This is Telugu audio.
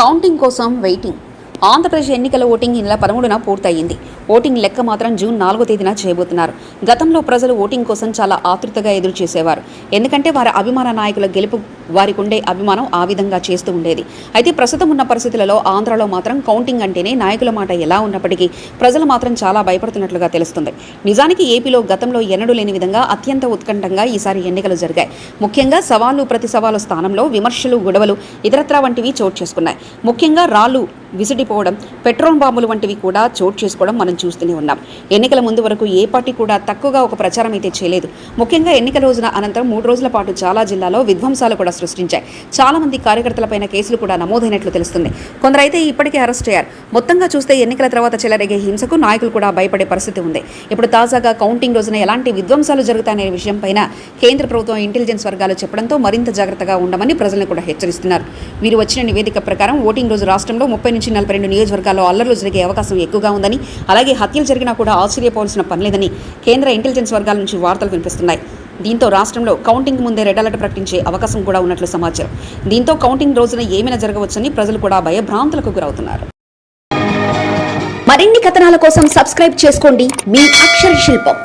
కౌంటింగ్ కోసం వెయిటింగ్. ఆంధ్రప్రదేశ్ ఎన్నికల ఓటింగ్ ఈ నెల పదమూడున పూర్తయింది. ఓటింగ్ లెక్క మాత్రం జూన్ నాలుగో తేదీన చేయబోతున్నారు. గతంలో ప్రజలు ఓటింగ్ కోసం చాలా ఆతృతగా ఎదురు చేసేవారు. ఎందుకంటే వారి అభిమాన నాయకుల గెలుపు వారికి ఉండే అభిమానం ఆ విధంగా చేస్తూ ఉండేది. అయితే ప్రస్తుతం ఉన్న పరిస్థితులలో ఆంధ్రలో మాత్రం కౌంటింగ్ అంటేనే నాయకుల మాట ఎలా ఉన్నప్పటికీ ప్రజలు మాత్రం చాలా భయపడుతున్నట్లుగా తెలుస్తుంది. నిజానికి ఏపీలో గతంలో ఎన్నడూ లేని విధంగా అత్యంత ఉత్కంఠంగా ఈసారి ఎన్నికలు జరిగాయి. ముఖ్యంగా సవాళ్ళు ప్రతి సవాలు స్థానంలో విమర్శలు గొడవలు ఇతరత్రా వంటివి చోటు చేసుకున్నాయి. ముఖ్యంగా రాళ్ళు విసిడిపోవడం పెట్రోల్ బాంబులు వంటివి కూడా చోటు చేసుకోవడం మనం చూస్తూనే ఉన్నాం. ఎన్నికల ముందు వరకు ఏ పార్టీ కూడా తక్కువగా ఒక ప్రచారం అయితే చేయలేదు. ముఖ్యంగా ఎన్నికల రోజున అనంతరం మూడు రోజుల పాటు చాలా జిల్లాలో విధ్వంసాలు కూడా సృష్టించాయి. చాలా మంది కార్యకర్తలపైన కేసులు కూడా నమోదైనట్లు తెలుస్తుంది. కొందరైతే ఇప్పటికే అరెస్ట్ అయ్యారు. మొత్తంగా చూస్తే ఎన్నికల తర్వాత చెలరేగే హింసకు నాయకులు కూడా భయపడే పరిస్థితి ఉంది. ఇప్పుడు తాజాగా కౌంటింగ్ రోజున ఎలాంటి విధ్వంసాలు జరుగుతాయనే విషయంపైన కేంద్ర ప్రభుత్వం ఇంటెలిజెన్స్ వర్గాలు చెప్పడంతో మరింత జాగ్రత్తగా ఉండమని ప్రజలను కూడా హెచ్చరిస్తున్నారు. వీరు వచ్చిన నివేదిక ప్రకారం ఓటింగ్ రోజు రాష్ట్రంలో ముప్పై నుంచి నలభై రెండు నియోజకవర్గాల్లో అల్లర్లు జరిగే అవకాశం ఎక్కువగా ఉందని అలాగే హత్యలు జరిగినా కూడా ఆశ్చర్యపోవాల్సిన పనిలేదని కేంద్ర ఇంటెలిజెన్స్ వర్గాల నుంచి వార్తలు వినిపిస్తున్నాయి. దీంతో రాష్ట్రంలో కౌంటింగ్ ముందే రెడ్ అలర్ట్ ప్రకటించే అవకాశం కూడా ఉన్నట్లు సమాచారం. దీంతో కౌంటింగ్ రోజున ఏమైనా జరగవచ్చని ప్రజలు కూడా భయభ్రాంతులకు గురవుతున్నారు. మరిన్ని కథనాల కోసం సబ్స్క్రైబ్ చేసుకోండి. మీ అక్షర శిల్పం.